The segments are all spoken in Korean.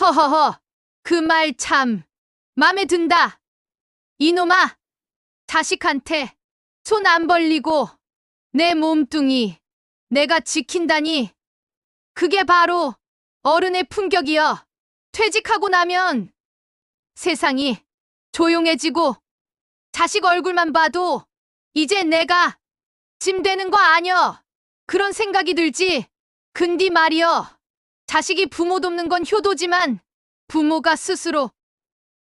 허허허, 그 말 참 맘에 든다. 이놈아, 자식한테 손 안 벌리고 내 몸뚱이 내가 지킨다니. 그게 바로 어른의 품격이여. 퇴직하고 나면 세상이 조용해지고 자식 얼굴만 봐도 이제 내가 짐 되는 거 아니여. 그런 생각이 들지. 근디 말이여. 자식이 부모 돕는 건 효도지만 부모가 스스로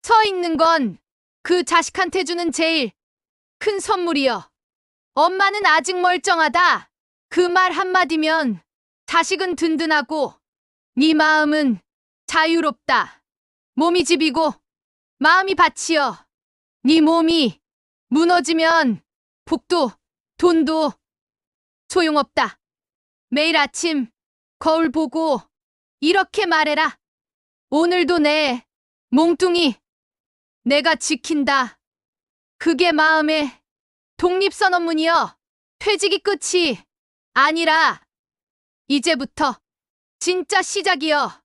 서 있는 건 그 자식한테 주는 제일 큰 선물이여. 엄마는 아직 멀쩡하다. 그 말 한마디면 자식은 든든하고 네 마음은 자유롭다. 몸이 집이고 마음이 밭이여. 네 몸이 무너지면 복도, 돈도 소용없다. 매일 아침 거울 보고 이렇게 말해라. 오늘도 내 몽뚱이 내가 지킨다. 그게 마음의 독립선언문이여. 퇴직이 끝이 아니라 이제부터 진짜 시작이여.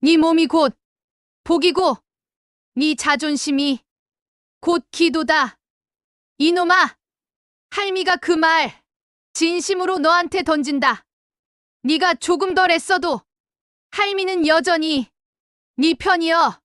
네 몸이 곧 복이고 네 자존심이 곧 기도다. 이놈아, 할미가 그 말 진심으로 너한테 던진다. 네가 조금 덜 했어도 할미는 여전히 네 편이여.